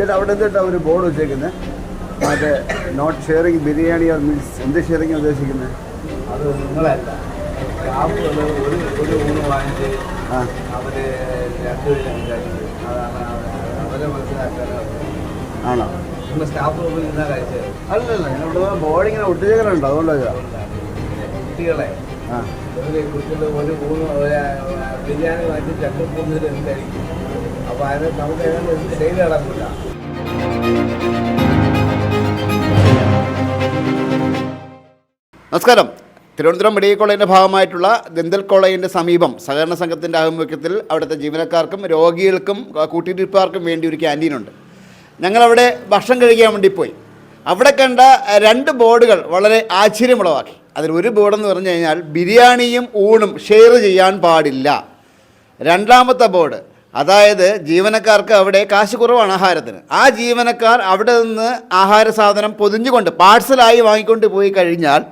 ചേട്ടാ അവിടെ എന്തിട്ടാ ഒരു ബോർഡ് വെച്ചേക്കുന്നത് മറ്റേ not sharing biryani or meals എന്ത് ഷെയറിങ് ഉദ്ദേശിക്കുന്നത് അത് നിങ്ങളല്ല. ഒരു ഒരു ഊണ് വാങ്ങിച്ച് അവർ രണ്ടുപേരും വിചാരിക്കും അവരെ മനസ്സിലാക്കാനാണ് ആണോ? നിങ്ങൾ സ്റ്റാഫ് റൂമിൽ നിന്നാ കഴിച്ചത്. അല്ലല്ല ഞാൻ ഇവിടെ ബോർഡ് ഇങ്ങനെ ഒട്ടിച്ചേക്കലുണ്ട് അതുകൊണ്ടാണ് കുട്ടികളെ. കുട്ടികൾ ഒരു ഊണ് ബിരിയാണി വാങ്ങിച്ച് രണ്ട് മൂന്ന് പേര് കഴിക്കും നമസ്കാരം. തിരുവനന്തപുരം മെഡിക്കൽ കോളേജിന്റെ ഭാഗമായിട്ടുള്ള ദന്തൽ കോളേജിന്റെ സമീപം സഹകരണ സംഘത്തിന്റെ ആഭിമുഖ്യത്തിൽ അവിടുത്തെ ജീവനക്കാർക്കും രോഗികൾക്കും കൂട്ടിരിപ്പാർക്കും വേണ്ടി ഒരു ക്യാന്റീനുണ്ട് ഞങ്ങളവിടെ ഭക്ഷണം കഴിക്കാൻ വേണ്ടി പോയി. അവിടെ കണ്ട രണ്ട് ബോർഡുകൾ വളരെ ആശ്ചര്യമുളവാക്കി. അതിൽ ഒരു ബോർഡെന്ന് പറഞ്ഞു കഴിഞ്ഞാൽ ബിരിയാണിയും ഊണും ഷെയർ ചെയ്യാൻ പാടില്ല. രണ്ടാമത്തെ ബോർഡ് അതായത് ജീവനക്കാർക്ക് അവിടെ കാശ് കുറവാണ് ആഹാരത്തിന്. ആ ജീവനക്കാർ അവിടെ നിന്ന് ആഹാര സാധനം പൊതിഞ്ഞുകൊണ്ട് പാഴ്സലായി വാങ്ങിക്കൊണ്ട് പോയി കഴിഞ്ഞാൽ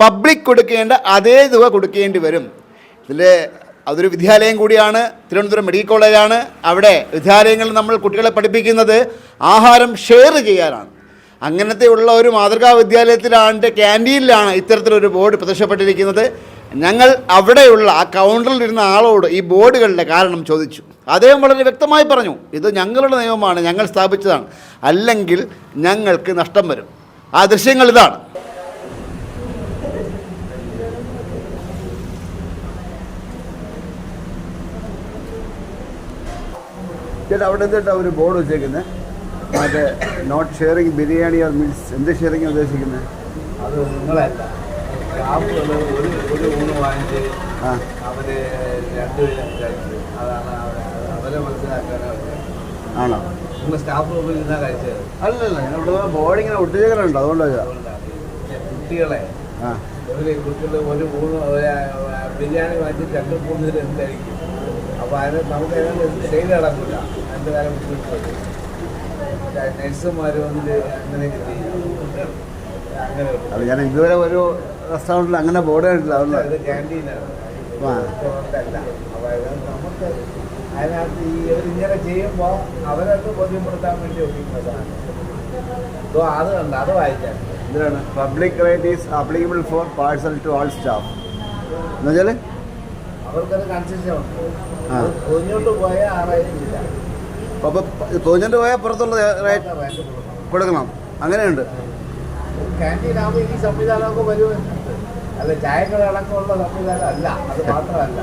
പബ്ലിക് കൊടുക്കേണ്ട അതേ തുക കൊടുക്കേണ്ടി വരും. ഇതിൽ അതൊരു വിദ്യാലയം കൂടിയാണ് തിരുവനന്തപുരം മെഡിക്കൽ കോളേജാണ്. അവിടെ വിദ്യാലയങ്ങളിൽ നമ്മൾ കുട്ടികളെ പഠിപ്പിക്കുന്നത് ആഹാരം ഷെയർ ചെയ്യാനാണ്. അങ്ങനത്തെ ഉള്ള ഒരു മാതൃകാ വിദ്യാലയത്തിലാണ് ക്യാന്റീനിലാണ് ഇത്തരത്തിലൊരു ബോർഡ് പ്രത്യക്ഷപ്പെട്ടിരിക്കുന്നത്. ഞങ്ങൾ അവിടെയുള്ള ആ കൗണ്ടറിൽ ഇരുന്ന ആളോട് ഈ ബോർഡുകളുടെ കാരണം ചോദിച്ചു. അദ്ദേഹം വളരെ വ്യക്തമായി പറഞ്ഞു ഇത് ഞങ്ങളുടെ നിയമമാണ് ഞങ്ങൾ സ്ഥാപിച്ചതാണ്. അല്ലെങ്കിൽ ഞങ്ങൾക്ക് നഷ്ടം വരും. ആ ദൃശ്യങ്ങൾ ഇതാണ്. ചേട്ടാ അവിടെ എന്താ ഒരു ബോർഡ് വെച്ചേക്കുന്നത് മറ്റേ not sharing biryani or meals എന്ത് ഷെയറിങ് ഉദ്ദേശിക്കുന്നത്? അത് നിങ്ങളല്ല. ഒരു ഒരു ഊണ് വാങ്ങിച്ച് അവർ രണ്ട് അതാണ് ആണോ? സ്റ്റാഫ് റൂമിൽ നിന്നാ കഴിച്ചത്. അല്ലല്ല ഞാൻ ഇവിടെ ബോർഡ് ഇങ്ങനെ ഒട്ടിച്ചേക്കലുണ്ട് അതുകൊണ്ടാണ് കുട്ടികളെ. ഒരു കുട്ടികൾ ഒരു ഊണ് ബിരിയാണി വാങ്ങി രണ്ട് മൂന്ന് കഴിക്കും. അപ്പോൾ അതിന് നമുക്ക് സെയിൽ നടക്കില്ല അതിന്റെ കാലം ബുദ്ധിമുട്ടുണ്ട് നഴ്സുമാർ വന്നിട്ട് അങ്ങനെയൊക്കെ ചെയ്യും. ഞാൻ ഇതുവരെ ഒരു റെസ്റ്റോറന്റിൽ അങ്ങനെ ബോർഡ് കണ്ടിട്ടില്ല അതുകൊണ്ടാണ് അതുകൊണ്ട് ക്യാന്റീനാണ് അപ്പോൾ നമുക്ക് അതിനകത്ത് ഈ ഇവരിങ്ങനെ ചെയ്യുമ്പോൾ അവരൊക്കെ ബോധ്യപ്പെടുത്താൻ വേണ്ടി ഒപ്പിക്കുന്നതാണ് അപ്പോൾ അത് കണ്ട അത് വായിക്കാൻ എന്തിനാണ്? Public rate is applicable for parcel to all staff എന്ന് വെച്ചാൽ അവർക്കത് കൺസെഷൻ ഉണ്ട് പോയാൽ ആറായിരത്തില്ല. ഇല്ല അപ്പോൾ തോന്നിട്ട് പോയാൽ പുറത്തുള്ള റേറ്റ് റേറ്റ് കൊടുക്കണം. അങ്ങനെയുണ്ട്. ക്യാന്റീൻ ആകുമ്പോൾ ഈ സംവിധാനമൊക്കെ വരുമെന്നുണ്ട് അല്ല ചായക്കടക്കമുള്ള സംവിധാനം അല്ല. അത് മാത്രമല്ല.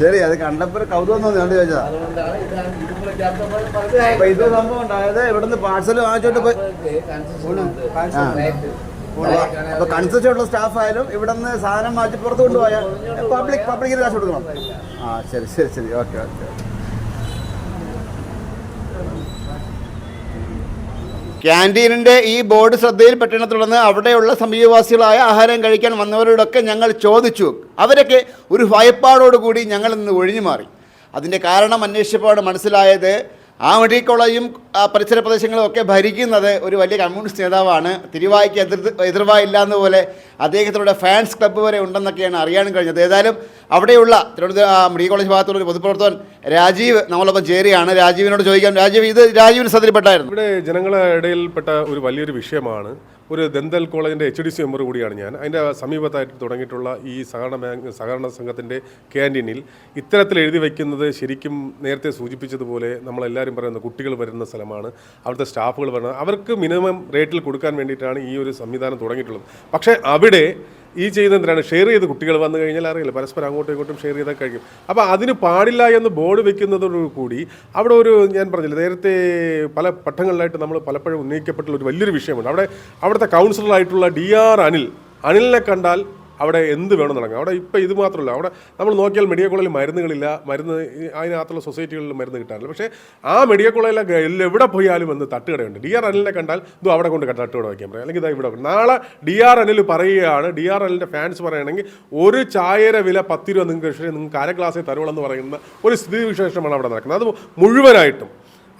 ശരി അത് കണ്ടപ്പോൾ കൗതുകം തോന്നി. അതുകൊണ്ട് ചോദിച്ചതാ. അപ്പൊ ഇത് സംഭവം ഉണ്ടായത് ഇവിടുന്ന് പാഴ്സൽ വാങ്ങിച്ചോട്ട് പോയി. അപ്പോൾ ഉള്ള. സ്റ്റാഫ് ആയാലും ഇവിടെ നിന്ന് സാധനം മാറ്റി പുറത്ത് കൊണ്ടുപോയാൽ പബ്ലിക് പബ്ലിക്കിന് കാശ് കൊടുക്കണം. ആ ശരി ശരി ശരി. Okay okay. ക്യാന്റീനിന്റെ ഈ ബോർഡ് ശ്രദ്ധയിൽപ്പെട്ടതിനെ തുടർന്ന് അവിടെയുള്ള സമീപവാസികളായ ആഹാരം കഴിക്കാൻ വന്നവരോടൊക്കെ ഞങ്ങൾ ചോദിച്ചു. അവരൊക്കെ ഒരു ഭയപ്പാടോടുകൂടി ഞങ്ങൾ നിന്ന് ഒഴിഞ്ഞു മാറി അതിന്റെ കാരണം അന്വേഷിച്ചപ്പോഴാണ് മനസ്സിലായത് ആ മെഡിക്കൽ കോളേജും പരിസര പ്രദേശങ്ങളും ഒക്കെ ഭരിക്കുന്നത് ഒരു വലിയ കമ്മ്യൂണിസ്റ്റ് നേതാവാണ്. തിരുവായ്ക്ക് എതിർ എതിർവായില്ല പോലെ അദ്ദേഹത്തിലൂടെ ഫാൻസ് ക്ലബ്ബ് വരെ ഉണ്ടെന്നൊക്കെയാണ് അറിയാനും കഴിഞ്ഞത്. ഏതായാലും അവിടെയുള്ള തിരുവനന്തപുരം മെഡിക്കൽ കോളേജ് ഭാഗത്തുള്ള ഒരു പൊതുപ്രവർത്തകൻ രാജീവ് നമ്മളൊപ്പം ചേരുകയാണ്. രാജീവിനോട് ചോദിക്കാം. രാജീവ് ഇത് രാജീവിന് ശ്രദ്ധയിൽപ്പെട്ടായിരുന്നു ഇവിടെ ജനങ്ങളുടെ ഇടയിൽപ്പെട്ട ഒരു വലിയൊരു വിഷയമാണ് ഒരു ദന്തൽ കോളേജിന്റെ എച്ച് ഡി സി മെമ്പർ കൂടിയാണ് ഞാൻ. അതിന്റെ സമീപത്തായിട്ട് തുടങ്ങിയിട്ടുള്ള ഈ സഹകരണ സഹകരണ സംഘത്തിന്റെ ക്യാന്റീനിൽ ഇത്തരത്തിൽ എഴുതി വയ്ക്കുന്നത് ശരിക്കും നേരത്തെ സൂചിപ്പിച്ചതുപോലെ നമ്മളെല്ലാവരും പറയുന്ന കുട്ടികൾ വരുന്ന സ്ഥലമാണ് അവിടുത്തെ സ്റ്റാഫുകൾ വരുന്നത് അവർക്ക് മിനിമം റേറ്റിൽ കൊടുക്കാൻ വേണ്ടിയിട്ടാണ് ഈ ഒരു സംവിധാനം തുടങ്ങിയിട്ടുള്ളത്. പക്ഷേ അവിടെ ഈ ചെയ്യുന്നതിനാണ് ഷെയർ ചെയ്ത് കുട്ടികൾ വന്നു കഴിഞ്ഞാൽ അറിയില്ല. പരസ്പരം അങ്ങോട്ടും ഇങ്ങോട്ടും ഷെയർ ചെയ്താൽ കഴിയും. അപ്പോൾ അതിന് പാടില്ല എന്ന് ബോർഡ് വെക്കുന്നതോടു കൂടി അവിടെ ഒരു ഞാൻ പറഞ്ഞില്ല നേരത്തെ പല പട്ടങ്ങളിലായിട്ട് നമ്മൾ പലപ്പോഴും ഉന്നയിക്കപ്പെട്ടുള്ള ഒരു വലിയൊരു വിഷയമുണ്ട്. അവിടെ അവിടുത്തെ കൗൺസിലറായിട്ടുള്ള ഡി ആർ അനിൽ അനിലിനെ കണ്ടാൽ അവിടെ എന്ത് വേണം തുടങ്ങാം അവിടെ ഇപ്പോൾ ഇത് മാത്രമല്ല അവിടെ നമ്മൾ നോക്കിയാൽ മെഡിക്കൽ കോളേജിൽ മരുന്നുകളില്ല മരുന്ന് അതിനകത്തുള്ള സൊസൈറ്റികളിൽ മരുന്ന് കിട്ടാറില്ല. പക്ഷേ ആ മെഡിക്കൽ കോളേജിൽ എവിടെ പോയാലും എന്ന് തട്ടുകടയുണ്ട്. ഡി ആർ അനിലിനെ കണ്ടാൽ ഇത് അവിടെ കൊണ്ട് തട്ടുകട വയ്ക്കാൻ പറയാം. അല്ലെങ്കിൽ ഇതാ ഇവിടെ നാളെ ഡി ആർ അനിൽ പറയുകയാണ് ഡി ആർ അനിലിന്റെ ഫാൻസ് പറയുകയാണെങ്കിൽ ഒരു ചായയുടെ വില പത്ത് രൂപ നിങ്ങൾക്ക് നിങ്ങൾക്ക് അര ഗ്ലാസ്സിൽ തരുവളെന്ന് പറയുന്ന ഒരു സ്ഥിതിവിശേഷമാണ് അവിടെ നടക്കുന്നത്. അത് മുഴുവനായിട്ടും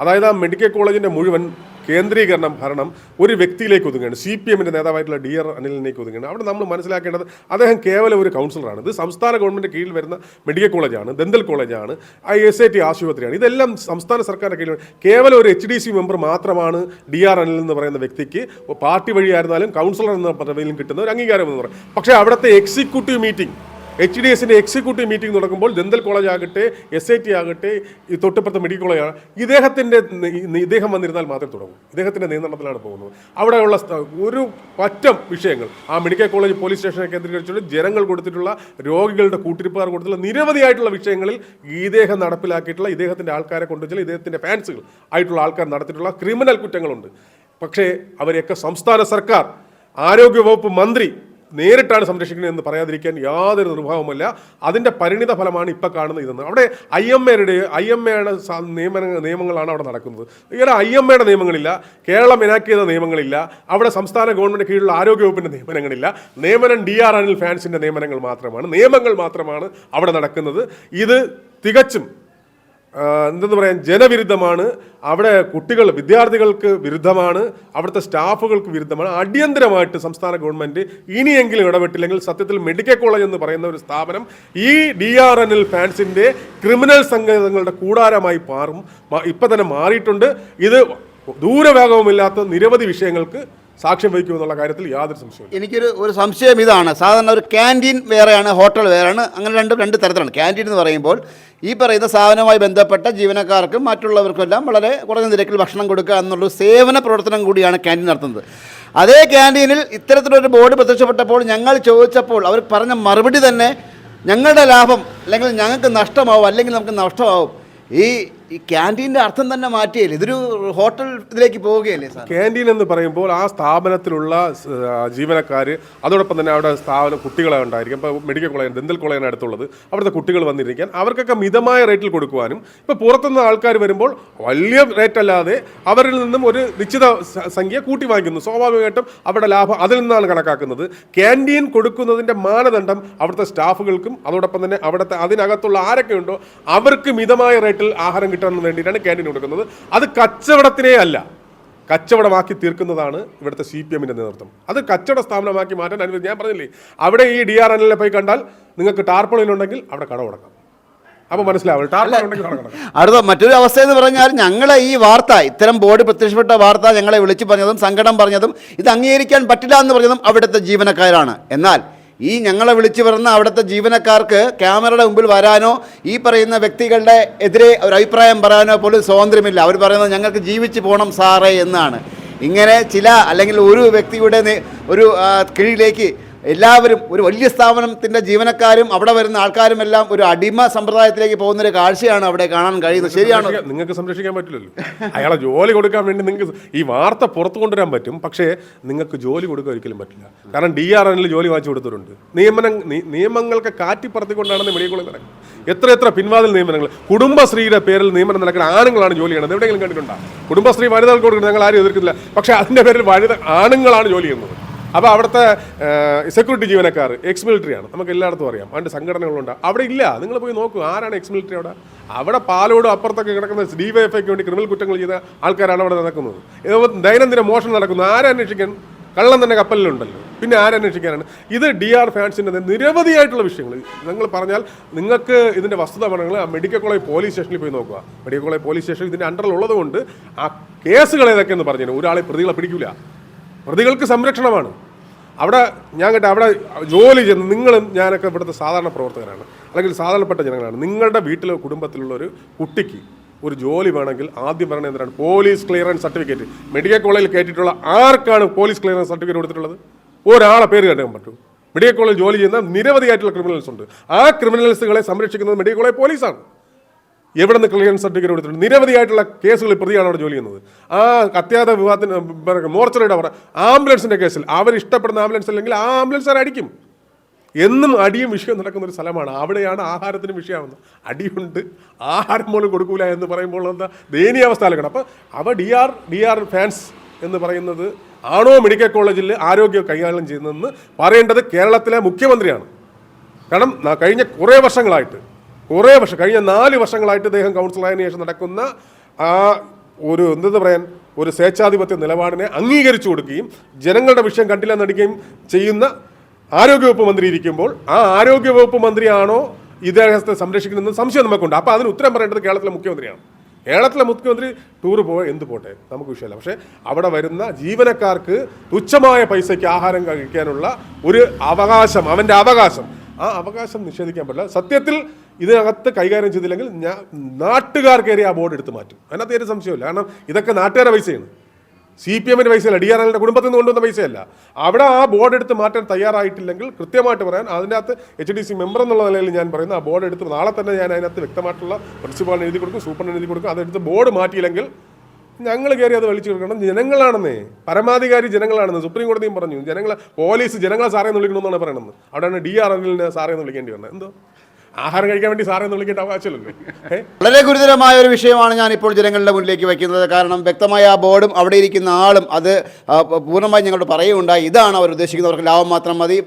അതായത് ആ മെഡിക്കൽ കോളേജിന്റെ മുഴുവൻ കേന്ദ്രീകരണം ഭരണം ഒരു വ്യക്തിയിലേക്ക് ഒതുങ്ങുകയാണ്. സി പി എമ്മിന്റെ നേതാവായിട്ടുള്ള ഡി ആർ അനിലിനേക്ക് ഒതുങ്ങുകയാണ്. അവിടെ നമ്മൾ മനസ്സിലാക്കേണ്ടത് അദ്ദേഹം കേവലം ഒരു കൗൺസിലറാണ്. ഇത് സംസ്ഥാന ഗവൺമെന്റ് കീഴിൽ വരുന്ന മെഡിക്കൽ കോളേജാണ് ദന്തൽ കോളേജാണ് ഐ എസ് ഐ ടി ആശുപത്രിയാണ്. ഇതെല്ലാം സംസ്ഥാന സർക്കാരിന്റെ കീഴിൽ കേവലം ഒരു എച്ച് ഡി സി മെമ്പർ മാത്രമാണ് ഡി ആർ അനിൽ എന്ന് പറയുന്ന വ്യക്തിക്ക് പാർട്ടി വഴിയായിരുന്നാലും കൗൺസിലർ എന്ന പദവിയിലും കിട്ടുന്ന ഒരു അംഗീകാരം എന്ന് പറയും. പക്ഷേ അവിടുത്തെ എക്സിക്യൂട്ടീവ് മീറ്റിംഗ് എച്ച് ഡി എസിന്റെ എക്സിക്യൂട്ടീവ് മീറ്റിംഗ് നടക്കുമ്പോൾ ദന്തൽ കോളേജ് ആകട്ടെ എസ് ഐ ടി ആകട്ടെ ഈ തൊട്ടിപ്പുറത്തെ മെഡിക്കൽ കോളേജ് ഇദ്ദേഹത്തിന്റെ ഇദ്ദേഹം വന്നിരുന്നാൽ മാത്രമേ തുടങ്ങൂ. ഇദ്ദേഹത്തിന്റെ നിയന്ത്രണത്തിലാണ് പോകുന്നത്. അവിടെയുള്ള ഒരു പറ്റം വിഷയങ്ങൾ ആ മെഡിക്കൽ കോളേജ് പോലീസ് സ്റ്റേഷനെ കേന്ദ്രീകരിച്ചുകൊണ്ട് ജനങ്ങൾ കൊടുത്തിട്ടുള്ള രോഗികളുടെ കൂട്ടിരിപ്പുകാർ കൊടുത്തിട്ടുള്ള നിരവധിയായിട്ടുള്ള വിഷയങ്ങളിൽ ഇദ്ദേഹം നടപ്പിലാക്കിയിട്ടുള്ള ഇദ്ദേഹത്തിന്റെ ആൾക്കാരെ കൊണ്ടുവച്ചാൽ ഇദ്ദേഹത്തിന്റെ ഫാൻസുകൾ ആയിട്ടുള്ള ആൾക്കാർ നടത്തിയിട്ടുള്ള ക്രിമിനൽ കുറ്റങ്ങളുണ്ട്. പക്ഷേ അവരെയൊക്കെ സംസ്ഥാന സർക്കാർ ആരോഗ്യവകുപ്പ് മന്ത്രി നേരിട്ടാണ് സംരക്ഷിക്കുന്നത് എന്ന് പറയാതിരിക്കാൻ യാതൊരു നിർഭാവമല്ല അതിന്റെ പരിണിത ഫലമാണ് ഇപ്പം കാണുന്നത് ഇതെന്ന്. അവിടെ ഐ എം എയുടെ ഐ എം എയുടെ നിയമന നിയമങ്ങളാണ് അവിടെ നടക്കുന്നത്. ഇവിടെ ഐ എം എയുടെ നിയമങ്ങളില്ല കേരളം എനാക്ട് നിയമങ്ങളില്ല അവിടെ സംസ്ഥാന ഗവൺമെന്റ് കീഴിലുള്ള ആരോഗ്യവകുപ്പിന്റെ നിയമനങ്ങളില്ല. നിയമനം ഡി ആർ അനിൽ ഫാൻസിന്റെ നിയമനങ്ങൾ മാത്രമാണ് നിയമങ്ങൾ മാത്രമാണ് അവിടെ നടക്കുന്നത്. ഇത് തികച്ചും എന്തെന്ന് പറയാൻ ജനവിരുദ്ധമാണ്. അവിടെ കുട്ടികൾ വിദ്യാർത്ഥികൾക്ക് വിരുദ്ധമാണ്. അവിടുത്തെ സ്റ്റാഫുകൾക്ക് വിരുദ്ധമാണ്. അടിയന്തരമായിട്ട് സംസ്ഥാന ഗവൺമെന്റ് ഇനിയെങ്കിലും ഇടപെട്ടില്ലെങ്കിൽ സത്യത്തിൽ മെഡിക്കൽ കോളേജ് എന്ന് പറയുന്ന ഒരു സ്ഥാപനം ഈ ഡി ആർ എൻ എൽ ഫാൻസിന്റെ ക്രിമിനൽ സംഘങ്ങളുടെ കൂടാരമായി മാറും. ഇപ്പം തന്നെ മാറിയിട്ടുണ്ട്. ഇത് ദൂരവേഗവുമില്ലാത്ത നിരവധി വിഷയങ്ങൾക്ക് സാക്ഷ്യം വഹിക്കുമെന്നുള്ള കാര്യത്തിൽ യാതൊരു സംശയവും എനിക്കൊരു ഒരു സംശയം ഇതാണ്. സാധാരണ ഒരു ക്യാന്റീൻ വേറെയാണ് ഹോട്ടൽ വേറെയാണ്. അങ്ങനെ രണ്ടും രണ്ട് തരത്തിലാണ്. ക്യാന്റീൻ എന്ന് പറയുമ്പോൾ ഈ പറയുന്ന സ്ഥാപനവുമായി ബന്ധപ്പെട്ട ജീവനക്കാർക്കും മറ്റുള്ളവർക്കും എല്ലാം വളരെ കുറഞ്ഞ നിരക്കിൽ ഭക്ഷണം കൊടുക്കുക എന്നുള്ള സേവന പ്രവർത്തനം കൂടിയാണ് ക്യാന്റീൻ നടത്തുന്നത്. അതേ ക്യാന്റീനിൽ ഇത്തരത്തിലൊരു ബോർഡ് പ്രത്യക്ഷപ്പെട്ടപ്പോൾ ഞങ്ങൾ ചോദിച്ചപ്പോൾ അവർ പറഞ്ഞ മറുപടി തന്നെ ഞങ്ങളുടെ ലാഭം അല്ലെങ്കിൽ ഞങ്ങൾക്ക് നഷ്ടമാവും അല്ലെങ്കിൽ നമുക്ക് നഷ്ടമാവും. ഈ ഈ ക്യാന്റീന്റെ അർത്ഥം തന്നെ മാറ്റിയല്ലേ? ഇതൊരു ഹോട്ടൽ ഇതിലേക്ക് പോവുകയല്ലേ സാർ? ക്യാന്റീൻ എന്ന് പറയുമ്പോൾ ആ സ്ഥാപനത്തിലുള്ള ജീവനക്കാർ അതോടൊപ്പം തന്നെ അവിടെ സ്ഥാപന കുട്ടികളെ ഉണ്ടായിരിക്കും. ഇപ്പോൾ മെഡിക്കൽ കോളേജ് ദന്തൽ കോളേജിന് അടുത്തുള്ളത്. അവിടുത്തെ കുട്ടികൾ വന്നിരിക്കാൻ അവർക്കൊക്കെ മിതമായ റേറ്റിൽ കൊടുക്കുവാനും ഇപ്പോൾ പുറത്തുനിന്ന് ആൾക്കാർ വരുമ്പോൾ വലിയ റേറ്റ് അല്ലാതെ അവരിൽ നിന്നും ഒരു നിശ്ചിത സംഖ്യ കൂട്ടി വാങ്ങിക്കുന്നു. സ്വാഭാവികമായിട്ടും അവരുടെ ലാഭം അതിൽ നിന്നാണ് കണക്കാക്കുന്നത്. ക്യാന്റീൻ കൊടുക്കുന്നതിന്റെ മാനദണ്ഡം അവിടുത്തെ സ്റ്റാഫുകൾക്കും അതോടൊപ്പം തന്നെ അവിടുത്തെ അതിനകത്തുള്ള ആരൊക്കെ ഉണ്ടോ അവർക്ക് മിതമായ റേറ്റിൽ ആഹാരം കിട്ടാൻ വേണ്ടിയിട്ടാണ് ക്യാന്റീൻ കൊടുക്കുന്നത്. അത് കച്ചവടത്തിനേ അല്ല കച്ചവടമാക്കി തീർക്കുന്നതാണ് ഇവിടുത്തെ സി പി എമ്മിന്റെ നേതൃത്വം. അത് കച്ചവട സ്ഥാപനമാക്കി മാറ്റാൻ അനുവദിച്ചു ഞാൻ പറഞ്ഞില്ലേ അവിടെ ഈ ഡി ആർ എൽ പോയി കണ്ടാൽ നിങ്ങൾക്ക് ടാർപ്പണിലുണ്ടെങ്കിൽ അവിടെ കട കൊടുക്കാം അപ്പോൾ മനസ്സിലാവും ടാർപ്പളിൻ ഉണ്ടെങ്കിൽ കട കൊടുക്കാം അടുത്ത മറ്റൊരു അവസ്ഥ എന്ന് പറഞ്ഞാൽ ഞങ്ങളെ ഈ വാർത്ത ഇത്തരം ബോർഡ് പ്രത്യക്ഷപ്പെട്ട വാർത്ത ഞങ്ങളെ വിളിച്ചു പറഞ്ഞതും സങ്കടം പറഞ്ഞതും ഇത് അംഗീകരിക്കാൻ പറ്റില്ല എന്ന് പറഞ്ഞതും അവിടുത്തെ ജീവനക്കാരാണ്. എന്നാൽ ഈ ഞങ്ങളെ വിളിച്ചു പറഞ്ഞ അവിടുത്തെ ജീവനക്കാർക്ക് ക്യാമറയുടെ മുമ്പിൽ വരാനോ ഈ പറയുന്ന വ്യക്തികളുടെ എതിരെ ഒരു അഭിപ്രായം പറയാനോ പോലും സ്വാതന്ത്ര്യമില്ല. അവർ പറയുന്നത് ഞങ്ങൾക്ക് ജീവിച്ച് പോകണം സാറേ എന്നാണ്. ഇങ്ങനെ ചില അല്ലെങ്കിൽ ഒരു വ്യക്തിയുടെ ഒരു കീഴിലേക്ക് എല്ലാവരും ഒരു വലിയ സ്ഥാപനത്തിന്റെ ജീവനക്കാരും അവിടെ വരുന്ന ആൾക്കാരും എല്ലാം ഒരു അടിമ സമ്പ്രദായത്തിലേക്ക് പോകുന്ന ഒരു കാഴ്ചയാണ് അവിടെ കാണാൻ കഴിയുന്നത്. ശരിയാണ്? നിങ്ങൾക്ക് സംരക്ഷിക്കാൻ പറ്റില്ലല്ലോ. അയാളെ ജോലി കൊടുക്കാൻ വേണ്ടി നിങ്ങൾക്ക് ഈ വാർത്ത പുറത്തു കൊണ്ടുവരാൻ പറ്റും പക്ഷേ നിങ്ങൾക്ക് ജോലി കൊടുക്കാൻ ഒരിക്കലും പറ്റില്ല. കാരണം ഡി ആർ എനിൽ ജോലി വാങ്ങിച്ചു കൊടുത്തിട്ടുണ്ട് നിയമനം നിയമങ്ങൾക്ക് കാറ്റിപ്പറത്തിക്കൊണ്ടാണ് മെഡിക്കൽ കോളേജ് നടക്കുന്നത് എത്ര എത്ര പിൻവാതിൽ നിയമനങ്ങൾ. കുടുംബശ്രീയുടെ പേരിൽ നിയമനം നടക്കുന്ന ആണുങ്ങളാണ് ജോലി ചെയ്യുന്നത്. എവിടെയെങ്കിലും കണ്ടിട്ടുണ്ടോ? കുടുംബശ്രീ വനിതകൾക്ക് കൊടുക്കുന്നത് ഞങ്ങൾ ആരും എതിർക്കുന്നില്ല. പക്ഷേ അതിന്റെ പേരിൽ വനിത ആണുങ്ങളാണ് ജോലി ചെയ്യുന്നത്. അപ്പോൾ അവിടുത്തെ സെക്യൂരിറ്റി ജീവനക്കാർ എക്സ് മിലിറ്ററിയാണ് നമുക്ക് എല്ലായിടത്തും അറിയാം. അതിന്റെ സംഘടനകളുണ്ട്. അവിടെ ഇല്ല. നിങ്ങൾ പോയി നോക്കൂ. ആരാണ് എക്സ് മിലിറ്ററി അവിടെ? അവിടെ പാലോട് അപ്പുറത്തൊക്കെ കിടക്കുന്ന ഡി വൈ വേണ്ടി ക്രിമിനൽ കുറ്റങ്ങൾ ചെയ്ത ആൾക്കാരാണ് അവിടെ നടക്കുന്നത്. ദൈനംദിന മോഷണം നടക്കുന്നു. ആരെ അന്വേഷിക്കാൻ? കള്ളം തന്നെ കപ്പലിലുണ്ടല്ലോ. പിന്നെ ആരന്വേഷിക്കാനാണ് ഇത് ഡി ആർ ഫാൻസിന്റെ നിരവധിയായിട്ടുള്ള വിഷയങ്ങൾ. നിങ്ങൾ പറഞ്ഞാൽ നിങ്ങൾക്ക് ഇതിന്റെ വസ്തുത പറഞ്ഞാൽ ആ മെഡിക്കൽ കോളേജ് പോലീസ് സ്റ്റേഷനിൽ പോയി നോക്കുക. മെഡിക്കൽ കോളേജ് പോലീസ് സ്റ്റേഷൻ ഇതിന്റെ അണ്ടറിൽ ഉള്ളതുകൊണ്ട് ആ കേസുകൾ ഏതൊക്കെയെന്ന് പറഞ്ഞു ഒരാളെ പ്രതികളെ പിടിക്കില്ല പ്രതികൾക്ക് സംരക്ഷണമാണ്. അവിടെ ഞാൻ കേട്ടോ അവിടെ ജോലി ചെയ്യുന്ന നിങ്ങളും ഞാനൊക്കെ ഇവിടുത്തെ സാധാരണ പ്രവർത്തകരാണ്. അല്ലെങ്കിൽ സാധാരണപ്പെട്ട ജനങ്ങളാണ്. നിങ്ങളുടെ വീട്ടിലെ കുടുംബത്തിലുള്ള ഒരു കുട്ടിക്ക് ഒരു ജോലി വേണമെങ്കിൽ ആദ്യം പറയണത് എന്താണ്? Police clearance certificate. മെഡിക്കൽ കോളേജിൽ കയറ്റിയിട്ടുള്ള ആർക്കാണ് പോലീസ് ക്ലിയറൻസ് സർട്ടിഫിക്കറ്റ് കൊടുത്തിട്ടുള്ളത്? ഒരാളെ പേര് കേട്ടാൻ പറ്റൂ. മെഡിക്കൽ കോളേജിൽ ജോലി ചെയ്യുന്ന നിരവധിയായിട്ടുള്ള ക്രിമിനൽസ് ഉണ്ട്. ആ ക്രിമിനൽസുകളെ സംരക്ഷിക്കുന്നത് മെഡിക്കൽ കോളേജ് പോലീസാണ്. എവിടെ നിന്ന് ക്ലിയറൻസ് സർട്ടിഫിക്കറ്റ് കൊടുത്തിട്ടുണ്ട്? നിരവധിയായിട്ടുള്ള കേസുകളിൽ പ്രതിയാണ് അവിടെ ജോലി ചെയ്യുന്നത്. ആ അത്യാധ വിവാഹത്തിന് മോർച്ചറിയുടെ അവിടെ ആംബുലൻസിന്റെ കേസിൽ അവർ ഇഷ്ടപ്പെടുന്ന ആംബുലൻസ് അല്ലെങ്കിൽ ആ ആംബുലൻസ് അടിക്കും? എന്നും അടിയും വിഷയം നടക്കുന്ന ഒരു സ്ഥലമാണ്. അവിടെയാണ് ആഹാരത്തിന് വിഷയമാവുന്നത്. അടിയുണ്ട്. ആഹാരം പോലും കൊടുക്കൂല എന്ന് പറയുമ്പോൾ എന്താ? ദയനീയാവസ്ഥ ആലോചിക്കണം അപ്പോൾ അവ D R D R fans എന്ന് പറയുന്നത് ആണോ മെഡിക്കൽ കോളേജിൽ ആരോഗ്യം കൈകാര്യം ചെയ്യുന്നതെന്ന് പറയേണ്ടത് കേരളത്തിലെ മുഖ്യമന്ത്രിയാണ്. കാരണം കഴിഞ്ഞ കുറേ വർഷങ്ങളായിട്ട് കുറേ വർഷം കഴിഞ്ഞ നാല് വർഷങ്ങളായിട്ട് അദ്ദേഹം കൗൺസിലായതിനു ശേഷം നടക്കുന്ന ആ ഒരു എന്തെന്ന് പറയാൻ ഒരു സ്വേച്ഛാധിപത്യ നിലപാടിനെ അംഗീകരിച്ചു കൊടുക്കുകയും ജനങ്ങളുടെ വിഷയം കണ്ടില്ല നടിക്കുകയും ചെയ്യുന്ന ആരോഗ്യവകുപ്പ് മന്ത്രി ഇരിക്കുമ്പോൾ ആ ആരോഗ്യവകുപ്പ് മന്ത്രിയാണോ ഇദ്ദേഹത്തെ സംരക്ഷിക്കുന്നതെന്ന് സംശയം നമുക്കുണ്ട്. അപ്പോൾ അതിന് ഉത്തരം പറയേണ്ടത് കേരളത്തിലെ മുഖ്യമന്ത്രിയാണ്. കേരളത്തിലെ മുഖ്യമന്ത്രി ടൂർ പോയ എന്ത് പോട്ടെ നമുക്ക് വിഷയമല്ല. പക്ഷേ അവിടെ വരുന്ന ജീവനക്കാർക്ക് തുച്ഛമായ പൈസയ്ക്ക് ആഹാരം കഴിക്കാനുള്ള ഒരു അവകാശം അവന്റെ അവകാശം. ആ അവകാശം നിഷേധിക്കാൻ പറ്റില്ല. സത്യത്തിൽ ഇതിനകത്ത് കൈകാര്യം ചെയ്തില്ലെങ്കിൽ ഞാൻ നാട്ടുകാർ കയറി ആ ബോർഡ് എടുത്ത് മാറ്റും. അതിനകത്ത് ഒരു സംശയമില്ല കാരണം ഇതൊക്കെ നാട്ടുകാരുടെ പൈസയാണ്. സി പി എമ്മിന്റെ പൈസയല്ല ഡി ആർ എല്ലിന്റെ കുടുംബത്തിൽ നിന്ന് കൊണ്ടുവന്ന പൈസയല്ല. അവിടെ ആ ബോർഡ് എടുത്ത് മാറ്റാൻ തയ്യാറായിട്ടില്ലെങ്കിൽ കൃത്യമായിട്ട് പറയാൻ അതിന്റെ അകത്ത് എച്ച് ഡി സി മെമ്പർ എന്നുള്ള നിലയിൽ ഞാൻ പറയുന്നത് ആ ബോർഡ് എടുത്ത് നാളെ തന്നെ ഞാൻ അതിനകത്ത് വ്യക്തമായിട്ടുള്ള പ്രിൻസിപ്പാളിന് എഴുതി കൊടുക്കും സൂപ്പറിന് എഴുതി കൊടുക്കും അതെടുത്ത് ബോർഡ് മാറ്റിയില്ലെങ്കിൽ ഞങ്ങൾ കയറി അത് വലിച്ചു കൊടുക്കണം. ജനങ്ങളാണെന്നേ. പരമാധികാരി ജനങ്ങളാണെന്ന് സുപ്രീം കോടതിയും പറഞ്ഞു. ജനങ്ങളെ പോലീസ് ജനങ്ങളെ സാറേ എന്ന് വിളിക്കണമെന്നാണ് പറയുന്നത് അവിടെയാണ് ഡി ആർ എല്ലിനെ സാറേ എന്ന് വിളിക്കേണ്ടി വരുന്നത് എന്തോ? ആഹാരം കഴിക്കാൻ വേണ്ടി സാറേ എന്ന് വിളിക്കേണ്ട അവകാശമില്ലല്ലോ വളരെ ഗുരുതരമായ ഒരു വിഷയമാണ് ഞാൻ ഇപ്പോൾ ജനങ്ങളുടെ മുന്നിലേക്ക് വയ്ക്കുന്നത്. കാരണം വ്യക്തമായ ആ ബോർഡും അവിടെ ഇരിക്കുന്ന ആളും അത് പൂർണമായി ഞങ്ങളോട് പറയുകയുണ്ടായി. ഇതാണ് അവർ ഉദ്ദേശിക്കുന്നത് അവർക്ക് ലാഭം മാത്രം മതി.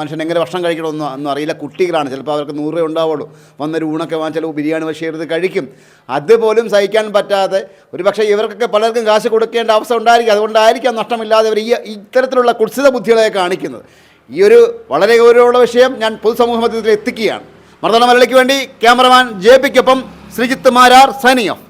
മനുഷ്യൻ എങ്ങനെ ഭക്ഷണം കഴിക്കണമെന്ന് ഒന്നും അറിയില്ല. കുട്ടികളാണ്. ചിലപ്പോൾ അവർക്ക് നൂറ് രൂപ ഉണ്ടാവുള്ളൂ. വന്നൊരു ഊണൊക്കെ വാങ്ങിച്ചാൽ ബിരിയാണി പക്ഷേ കഴിക്കും. അതുപോലും സഹിക്കാൻ പറ്റാതെ ഒരു പക്ഷേ ഇവർക്കൊക്കെ പലർക്കും കാശ് കൊടുക്കേണ്ട അവസ്ഥ ഉണ്ടായിരിക്കും. അതുകൊണ്ടായിരിക്കാം നഷ്ടമില്ലാതെ അവർ ഈ ഇത്തരത്തിലുള്ള കുത്സിത ബുദ്ധികളെ കാണിക്കുന്നത്. ഈ ഒരു വളരെ ഗൗരവമുള്ള വിഷയം ഞാൻ പൊതുസമൂഹ മധ്യത്തിൽ എത്തിക്കുകയാണ്. മർദ്ദന മലയാളിക്ക് വേണ്ടി ക്യാമറമാൻ ജെ പിക്കൊപ്പം ശ്രീജിത്ത് മാരാർ സൈനിങ് ഓഫ്